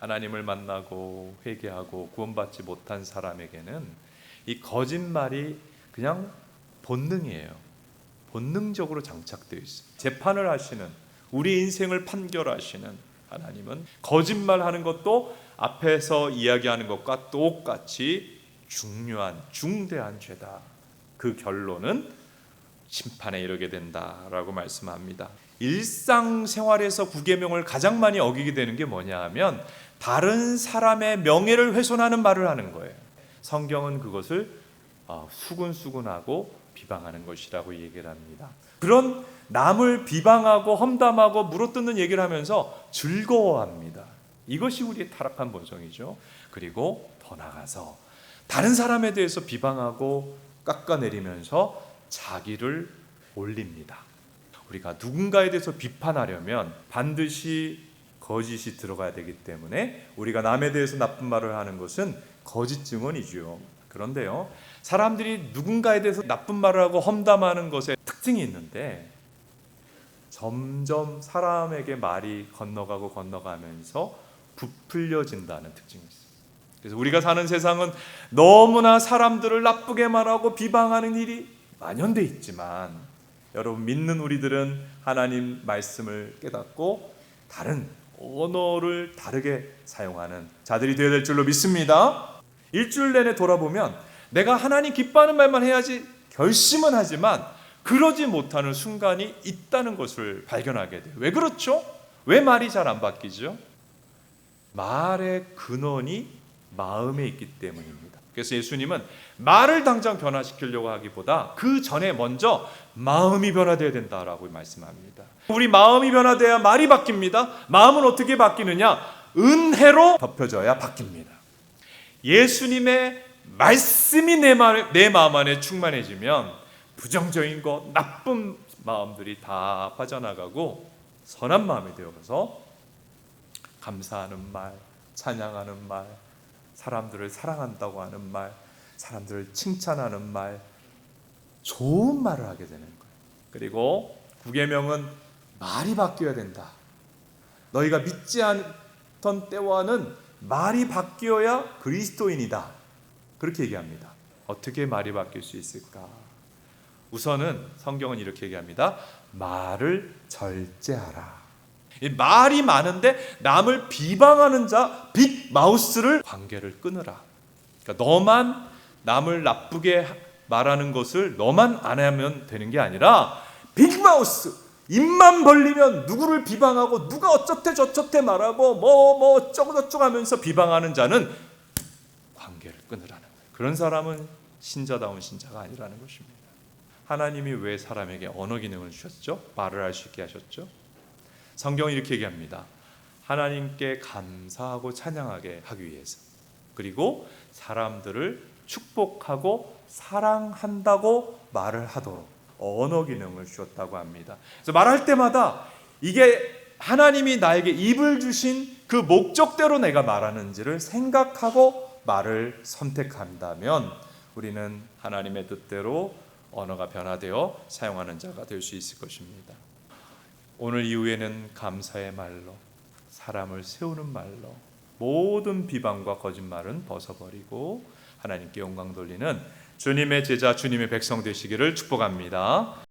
하나님을 만나고 회개하고 구원받지 못한 사람에게는 이 거짓말이 그냥 본능이에요. 본능적으로 장착되어 있어요. 재판을 하시는 우리 인생을 판결하시는 하나님은 거짓말하는 것도 앞에서 이야기하는 것과 똑같이 중요한 중대한 죄다. 그 결론은 심판에 이르게 된다라고 말씀합니다. 일상생활에서 구계명을 가장 많이 어기게 되는 게 뭐냐 하면 다른 사람의 명예를 훼손하는 말을 하는 거예요. 성경은 그것을 어, 수군수군하고 비방하는 것이라고 얘기를 합니다. 그런 남을 비방하고 험담하고 물어뜯는 얘기를 하면서 즐거워합니다. 이것이 우리의 타락한 본성이죠. 그리고 더 나가서 다른 사람에 대해서 비방하고 깎아내리면서 자기를 올립니다. 우리가 누군가에 대해서 비판하려면 반드시 거짓이 들어가야 되기 때문에 우리가 남에 대해서 나쁜 말을 하는 것은 거짓 증언이죠. 그런데요, 사람들이 누군가에 대해서 나쁜 말을 하고 험담하는 것에 특징이 있는데 점점 사람에게 말이 건너가고 건너가면서 부풀려진다는 특징이 있어요. 그래서 우리가 사는 세상은 너무나 사람들을 나쁘게 말하고 비방하는 일이 만연돼 있지만 여러분 믿는 우리들은 하나님 말씀을 깨닫고 다른 언어를 다르게 사용하는 자들이 되어야 될 줄로 믿습니다. 일주일 내내 돌아보면 내가 하나님 기뻐하는 말만 해야지 결심은 하지만 그러지 못하는 순간이 있다는 것을 발견하게 돼요. 왜 그렇죠? 왜 말이 잘 안 바뀌죠? 말의 근원이 마음에 있기 때문입니다. 그래서 예수님은 말을 당장 변화시키려고 하기보다 그 전에 먼저 마음이 변화되어야 된다라고 말씀합니다. 우리 마음이 변화돼야 말이 바뀝니다. 마음은 어떻게 바뀌느냐? 은혜로 덮여져야 바뀝니다. 예수님의 말씀이 내, 마, 내 마음 안에 충만해지면 부정적인 것, 나쁜 마음들이 다 빠져나가고 선한 마음이 되어서 감사하는 말, 찬양하는 말, 사람들을 사랑한다고 하는 말, 사람들을 칭찬하는 말, 좋은 말을 하게 되는 거예요. 그리고 구계명은 말이 바뀌어야 된다. 너희가 믿지 않던 때와는 말이 바뀌어야 그리스도인이다. 그렇게 얘기합니다. 어떻게 말이 바뀔 수 있을까? 우선은 성경은 이렇게 얘기합니다. 말을 절제하라. 이 말이 많은데 남을 비방하는 자, 빅 마우스를 관계를 끊으라. 그러니까 너만 남을 나쁘게 말하는 것을 너만 안 하면 되는 게 아니라 빅 마우스 입만 벌리면 누구를 비방하고 누가 어쩌대 저쩌대 말하고 뭐뭐 어쩌고 저쩌고 하면서 비방하는 자는 관계를 끊으라는 거예요. 그런 사람은 신자다운 신자가 아니라는 것입니다. 하나님이 왜 사람에게 언어 기능을 주셨죠? 말을 할 수 있게 하셨죠? 성경은 이렇게 얘기합니다. 하나님께 감사하고 찬양하게 하기 위해서. 그리고 사람들을 축복하고 사랑한다고 말을 하도록 언어 기능을 주셨다고 합니다. 그래서 말할 때마다 이게 하나님이 나에게 입을 주신 그 목적대로 내가 말하는지를 생각하고 말을 선택한다면 우리는 하나님의 뜻대로 언어가 변화되어 사용하는 자가 될 수 있을 것입니다. 오늘 이후에는 감사의 말로 사람을 세우는 말로 모든 비방과 거짓말은 벗어버리고 하나님께 영광 돌리는 주님의 제자 주님의 백성 되시기를 축복합니다.